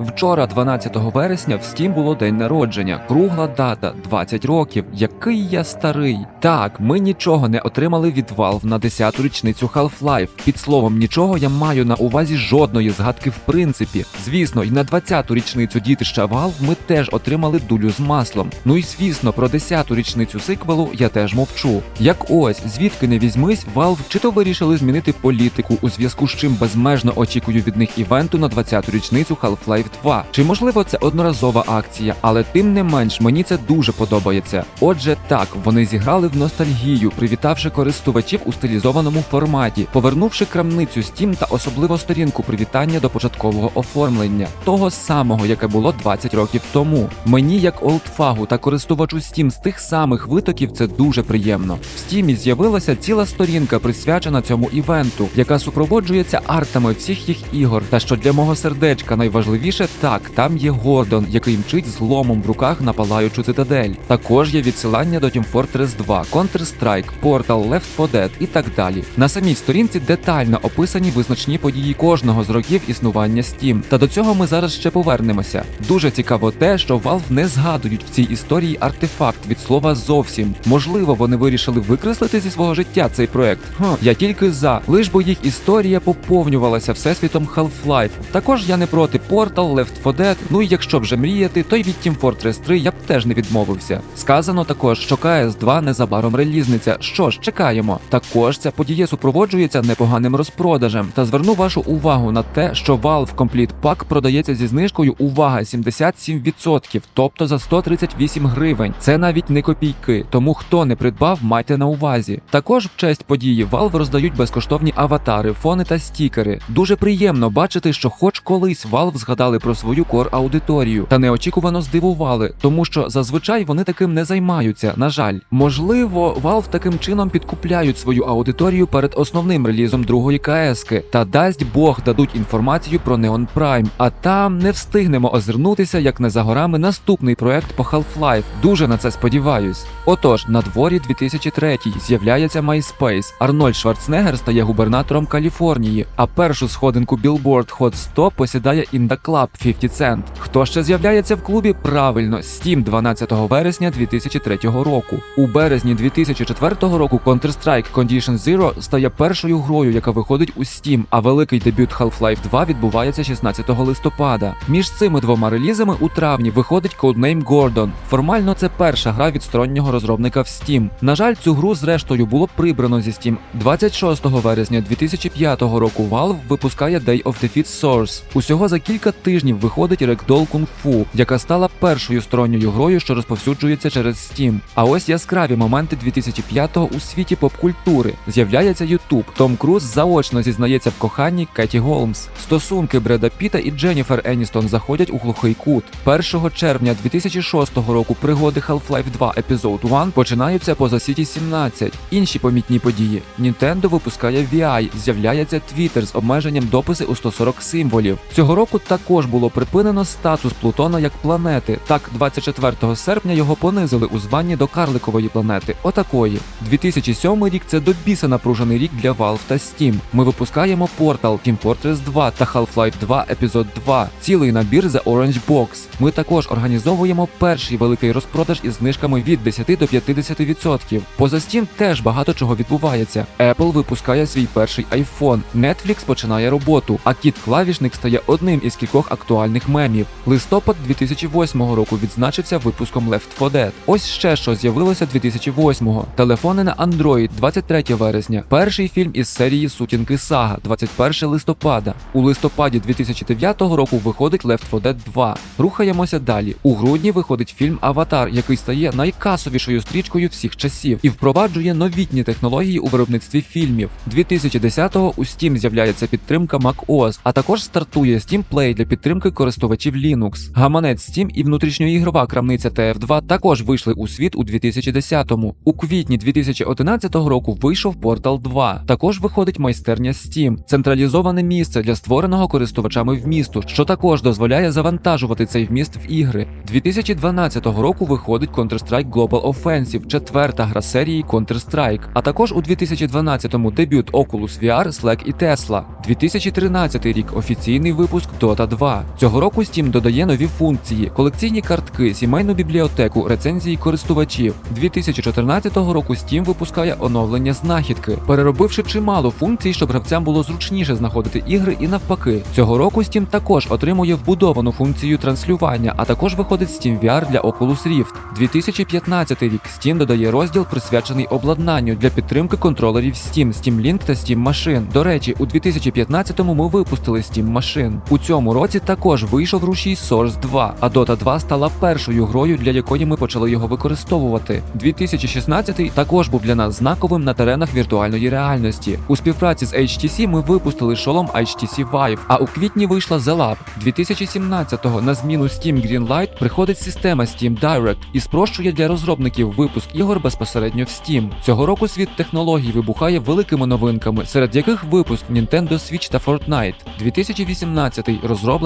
Вчора, 12 вересня, в Steam було день народження. Кругла дата 20 років. Який я старий. Так, ми нічого не отримали від Valve на 10-ту річницю Half-Life. Під словом, нічого я маю на увазі жодної згадки в принципі. Звісно, і на 20-ту річницю дітища Valve ми теж отримали дулю з маслом. Ну і звісно, про 10-ту річницю сиквелу я теж мовчу. Як ось, звідки не візьмись, Valve чи то вирішили змінити політику, у зв'язку з чим безмежно очікую від них івенту на 20-ту річницю Half-Life 2. Чи можливо це одноразова акція, але тим не менш мені це дуже подобається. Отже, так, вони зіграли в ностальгію, привітавши користувачів у стилізованому форматі, повернувши крамницю Steam та особливо сторінку привітання до початкового оформлення, того самого, яке було 20 років тому. Мені, як олдфагу та користувачу Steam з тих самих витоків, це дуже приємно. В Steam з'явилася ціла сторінка, присвячена цьому івенту, яка супроводжується артами всіх їх ігор. Та що для мого сердечка найважливіше, так там є Гордон, який мчить з ломом в руках на палаючу цитадель. Також є відсилання до Team Fortress 2, Counter-Strike, Portal, Left 4 Dead і так далі. На самій сторінці детально описані визначні події кожного з років існування Steam. Та до цього ми зараз ще повернемося. Дуже цікаво те, що Valve не згадують в цій історії артефакт від слова зовсім. Можливо, вони вирішили викреслити зі свого життя цей проект. Хм, я тільки за, лиш бо їх історія поповнювалася всесвітом Half-Life. Також я не проти Portal, Left 4 Dead, ну і якщо вже мріяти, то й від Team Fortress 3 я б теж не відмовився. Сказано також, що CS2 незабаром релізниця. Що ж, чекаємо. Також ця подія супроводжується непоганим розпродажем. Та зверну вашу увагу на те, що Valve Complete Pack продається зі знижкою увага 77%, тобто за 138 гривень. Це навіть не копійки. Тому хто не придбав, майте на увазі. Також в честь події Valve роздають безкоштовні аватари, фони та стікери. Дуже приємно бачити, що хоч колись Valve згадали про свою кор аудиторію та неочікувано здивували, тому що зазвичай вони таким не займаються. На жаль, можливо, Valve таким чином підкупляють свою аудиторію перед основним релізом другої КСки та дасть Бог дадуть інформацію про Neon Prime, а там не встигнемо озирнутися, як не за горами наступний проект по Half-Life. Дуже на це сподіваюсь. Отож, на дворі 2003 з'являється MySpace. Арнольд Шварценеггер стає губернатором Каліфорнії, а першу сходинку Billboard Hot 100 посідає In The Club 50 Cent. Хто ще з'являється в клубі? Правильно, Steam 12 вересня 2003 року. У березні 2004 року Counter-Strike Condition Zero стає першою грою, яка виходить у Steam, а великий дебют Half-Life 2 відбувається 16 листопада. Між цими двома релізами у травні виходить Codename Gordon. Формально це перша гра від стороннього розробника в Steam. На жаль, цю гру зрештою було прибрано зі Steam. 26 вересня 2005 року Valve випускає Day of Defeat Source. Усього за кілька тижнів виходить Ragdoll Kung Fu, яка стала першою сторонньою грою, що розповсюджується через Steam. А ось яскраві моменти 2005-го у світі поп-культури. З'являється YouTube. Том Круз заочно зізнається в коханні Кеті Голмс. Стосунки Бреда Піта і Дженніфер Еністон заходять у глухий кут. 1 червня 2006 року пригоди Half-Life 2 Episode 1 починаються поза City 17. Інші помітні події. Nintendo випускає VI, з'являється Twitter з обмеженням дописи у 140 символів. Цього року також було припинено статус Плутона як планети. Так, 24 серпня його понизили у званні до карликової планети. Отакої. 2007 рік це до біса напружений рік для Valve та Steam. Ми випускаємо Portal, Team Fortress 2 та Half-Life 2 Епізод 2, цілий набір The Orange Box. Ми також організовуємо перший великий розпродаж із знижками від 10 до 50%. Поза Steam теж багато чого відбувається. Apple випускає свій перший iPhone, Netflix починає роботу, а кіт клавішник стає одним із кількох актуальних мемів. Листопад 2008 року відзначився випуском Left 4 Dead. Ось ще що з'явилося 2008-го. Телефони на Android 23 вересня. Перший фільм із серії Сутінки Сага 21 листопада. У листопаді 2009 року виходить Left 4 Dead 2. Рухаємося далі. У грудні виходить фільм Аватар, який стає найкасовішою стрічкою всіх часів і впроваджує новітні технології у виробництві фільмів. 2010-го у Steam з'являється підтримка macOS, а також стартує Steam Play для підтримки користувачів Linux. Гаманець Steam і внутрішньоігрова крамниця TF2 також вийшли у світ у 2010-му. У квітні 2011 року вийшов Portal 2. Також виходить майстерня Steam, централізоване місце для створеного користувачами вмісту, що також дозволяє завантажувати цей вміст в ігри. 2012 року виходить Counter-Strike Global Offensive, четверта гра серії Counter-Strike. А також у 2012-му дебют Oculus VR, Slack і Tesla. 2013 рік офіційний випуск Dota 2. 2. Цього року Steam додає нові функції: колекційні картки, сімейну бібліотеку, рецензії користувачів. 2014 року Steam випускає оновлення знахідки, переробивши чимало функцій, щоб гравцям було зручніше знаходити ігри і навпаки. Цього року Steam також отримує вбудовану функцію транслювання, а також виходить Steam VR для Oculus Rift. 2015 рік Steam додає розділ, присвячений обладнанню для підтримки контролерів Steam, Steam Link та Steam машин. До речі, у 2015-му ми випустили Steam машин. У цьому році також вийшов рушій Source 2, а Dota 2 стала першою грою, для якої ми почали його використовувати. 2016 також був для нас знаковим на теренах віртуальної реальності. У співпраці з HTC ми випустили шолом HTC Vive, а у квітні вийшла The Lab. 2017-го на зміну Steam Greenlight приходить система Steam Direct і спрощує для розробників випуск ігор безпосередньо в Steam. Цього року світ технологій вибухає великими новинками, серед яких випуск Nintendo Switch та Fortnite. 2018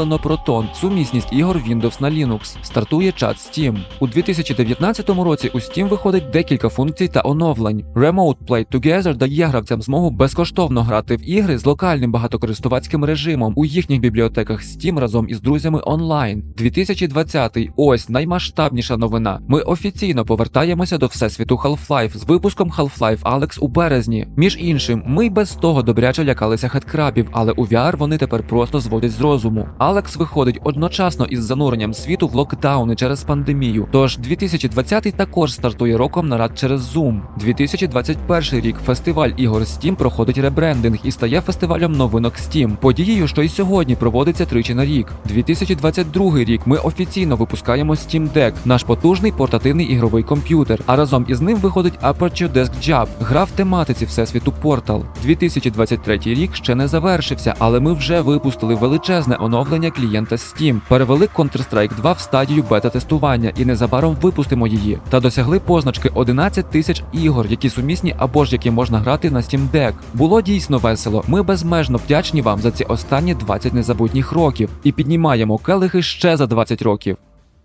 розроблено Proton, сумісність ігор Windows на Linux. Стартує чат Steam. У 2019 році у Steam виходить декілька функцій та оновлень. Remote Play Together дає гравцям змогу безкоштовно грати в ігри з локальним багатокористувацьким режимом у їхніх бібліотеках Steam разом із друзями онлайн. 2020 ось наймасштабніша новина. Ми офіційно повертаємося до всесвіту Half-Life з випуском Half-Life Alex у березні. Між іншим, ми й без того добряче лякалися хедкрабів, але у VR вони тепер просто зводять з розуму. Алекс виходить одночасно із зануренням світу в локдауни через пандемію. Тож 2020 також стартує роком нарад через Zoom. 2021 рік фестиваль ігор Steam проходить ребрендинг і стає фестивалем новинок Steam, подією, що й сьогодні проводиться тричі на рік. 2022 рік ми офіційно випускаємо Steam Deck, наш потужний портативний ігровий комп'ютер. А разом із ним виходить Aperture Desk Job, гра в тематиці всесвіту Portal. 2023 рік ще не завершився, але ми вже випустили величезне оновлення клієнта Steam, перевели Counter-Strike 2 в стадію бета-тестування і незабаром випустимо її. Та досягли позначки 11 тисяч ігор, які сумісні або ж які можна грати на Steam Deck. Було дійсно весело. Ми безмежно вдячні вам за ці останні 20 незабутніх років і піднімаємо келихи ще за 20 років.